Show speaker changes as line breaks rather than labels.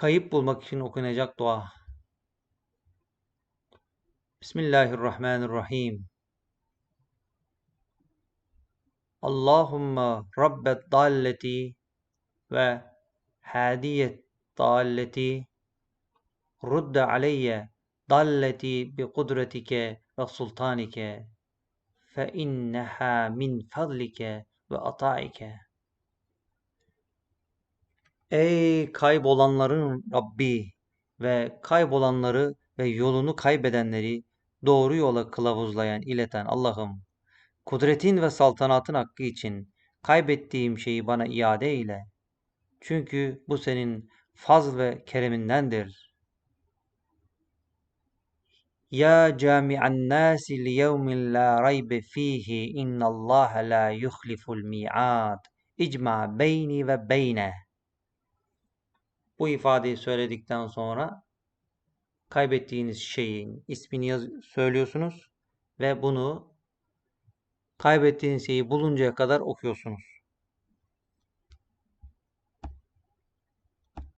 Kayıp bulmak için okunacak dua. Bismillahirrahmanirrahim. Allahumma rabbet dalleti ve hadiyet dalleti rudde aleyye dalleti bi kudretike ve sultanike fe inneha min fadlike ve ataike. Ey kaybolanların Rabbi ve kaybolanları ve yolunu kaybedenleri doğru yola kılavuzlayan, ileten Allah'ım, kudretin ve saltanatın hakkı için kaybettiğim şeyi bana iade eyle. Çünkü bu senin fazl ve keremindendir. Ya cami'an nasi li yevmin la raybe fihi innallaha la yuhliful mi'ad. İcma beyni ve beyne. Bu ifadeyi söyledikten sonra kaybettiğiniz şeyin ismini yaz söylüyorsunuz ve bunu kaybettiğiniz şeyi buluncaya kadar okuyorsunuz.